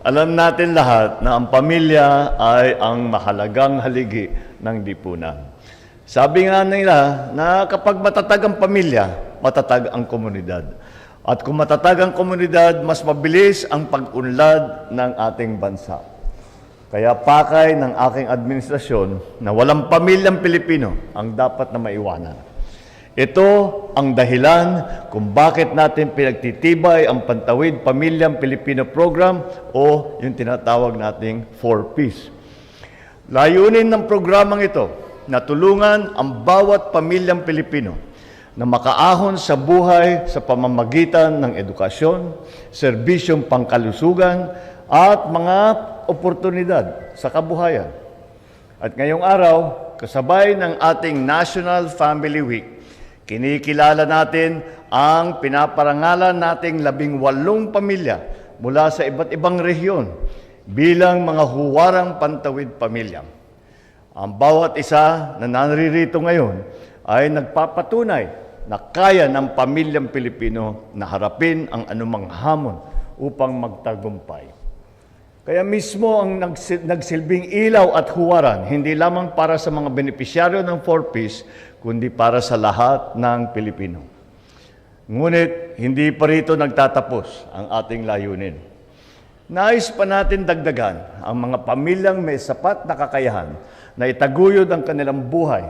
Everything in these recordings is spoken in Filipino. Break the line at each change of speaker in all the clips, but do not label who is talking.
Alam natin lahat na ang pamilya ay ang mahalagang haligi ng lipunan. Sabi nga nila na kapag matatag ang pamilya, matatag ang komunidad. At kung matatag ang komunidad, mas mabilis ang pag-unlad ng ating bansa. Kaya pakay ng aking administrasyon na walang pamilyang Pilipino ang dapat na maiwanan. Ito ang dahilan kung bakit natin pinagtitibay ang Pantawid Pamilyang Pilipino Program o yung tinatawag nating 4Ps. Layunin ng programang ito na tulungan ang bawat pamilyang Pilipino na makaahon sa buhay sa pamamagitan ng edukasyon, serbisyong pangkalusugan, at mga oportunidad sa kabuhayan. At ngayong araw, kasabay ng ating National Family Week, kinikilala natin ang pinaparangalan nating labing walong pamilya mula sa iba't ibang rehiyon bilang mga huwarang pantawid pamilya. Ang bawat isa na naririto ngayon ay nagpapatunay na kaya ng pamilyang Pilipino na harapin ang anumang hamon upang magtagumpay. Kaya mismo ang nagsi- nagsilbing ilaw at huwaran, hindi lamang para sa mga benepisyaryo ng 4Ps, kundi para sa lahat ng Pilipino. Ngunit hindi pa rito nagtatapos ang ating layunin. Nais pa natin dagdagan ang mga pamilyang may sapat na kakayahan na itaguyod ang kanilang buhay,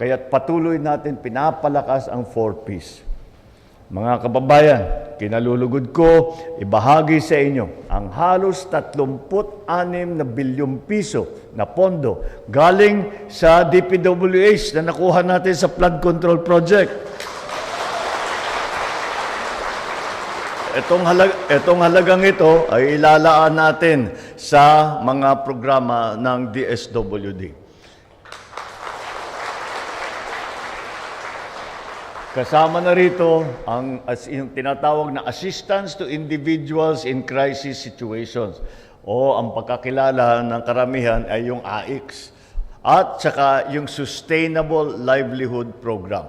kaya't patuloy natin pinapalakas ang 4Ps. Mga kababayan, kinalulugod ko ibahagi sa inyo ang halos 36 na bilyong piso na pondo galing sa DPWH na nakuha natin sa flood control project. Itong, halag, itong halagang ito ay ilalaan natin sa mga programa ng DSWD. Kasama na rito ang as, yung tinatawag na assistance to individuals in crisis situations o ang pagkakilala ng karamihan ay yung AIX at saka yung Sustainable Livelihood Program.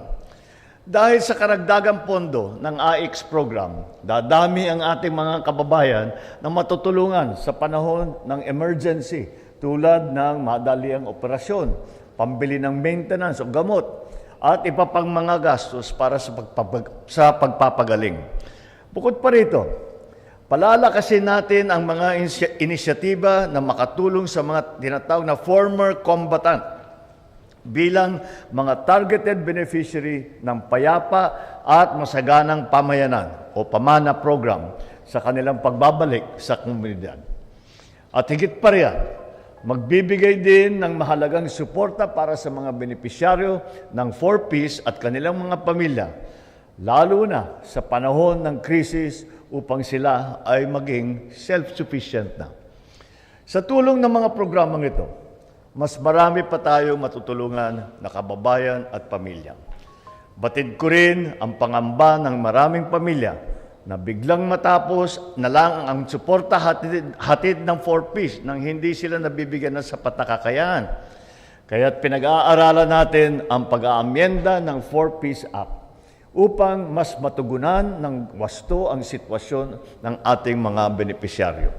Dahil sa karagdagang pondo ng AIX program, dadami ang ating mga kababayan na matutulungan sa panahon ng emergency tulad ng madaliang operasyon, pambili ng maintenance o gamot, at iba pang mga gastos para sa, pagpapag- sa pagpapagaling. Bukod pa rito, palalakasin natin ang mga insya- inisyatiba na makatulong sa mga tinatawag na former combatant bilang mga targeted beneficiary ng payapa at masaganang pamayanan o pamana program sa kanilang pagbabalik sa komunidad. At higit pa riyan, magbibigay din ng mahalagang suporta para sa mga benepisyaryo ng 4Ps at kanilang mga pamilya, lalo na sa panahon ng krisis upang sila ay maging self-sufficient na. Sa tulong ng mga programang ito, mas marami pa tayong matutulungan na kababayan at pamilya. Batid ko rin ang pangamba ng maraming pamilya na biglang matapos na lang ang suporta hatid, hatid ng 4Ps nang hindi sila nabibigyan ng sapat na kakayahan. Kaya't pinag-aaralan natin ang pag-aamyenda ng 4Ps Act upang mas matugunan ng wasto ang sitwasyon ng ating mga benepisyaryo.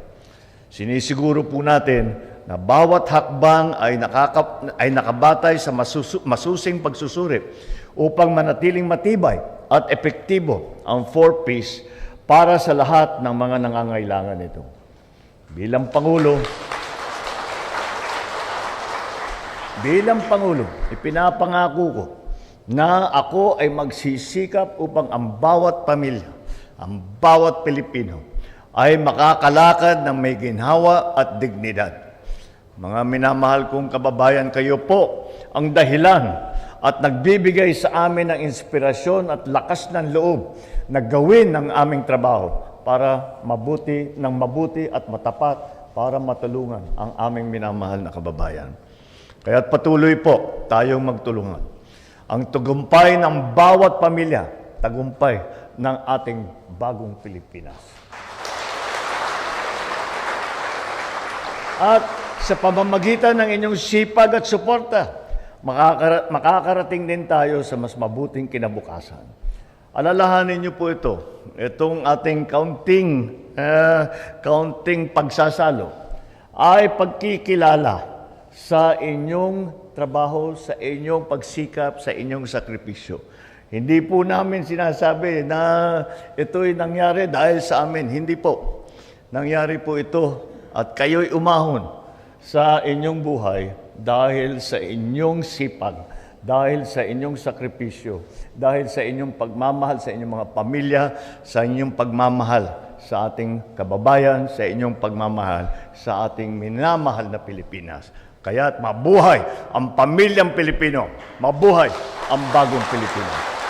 Sinisiguro po natin na bawat hakbang ay, nakaka, ay nakabatay sa masusu, masusing pagsusurip upang manatiling matibay at epektibo ang 4Ps para sa lahat ng mga nangangailangan nito. Bilang Pangulo, bilang Pangulo, ipinapangako ko na ako ay magsisikap upang ang bawat pamilya, ang bawat Pilipino ay makakalakad ng may ginhawa at dignidad. Mga minamahal kong kababayan, kayo po ang dahilan at nagbibigay sa amin ng inspirasyon at lakas ng loob na gawin ang aming trabaho para mabuti ng mabuti at matapat para matulungan ang aming minamahal na kababayan. Kaya't patuloy po tayong magtulungan. Ang tagumpay ng bawat pamilya, tagumpay ng ating bagong Pilipinas. At sa pamamagitan ng inyong sipag at suporta, makakara- makakarating din tayo sa mas mabuting kinabukasan. Alalahanin niyo po ito. Itong ating counting, eh, counting pagsasalo ay pagkikilala sa inyong trabaho, sa inyong pagsikap, sa inyong sakripisyo. Hindi po namin sinasabi na ito'y nangyari dahil sa amin. Hindi po. Nangyari po ito at kayo'y umahon sa inyong buhay dahil sa inyong sipag, dahil sa inyong sakripisyo, dahil sa inyong pagmamahal sa inyong mga pamilya, sa inyong pagmamahal sa ating kababayan, sa inyong pagmamahal sa ating minamahal na Pilipinas. Kaya't mabuhay ang pamilyang Pilipino, mabuhay ang bagong Pilipino.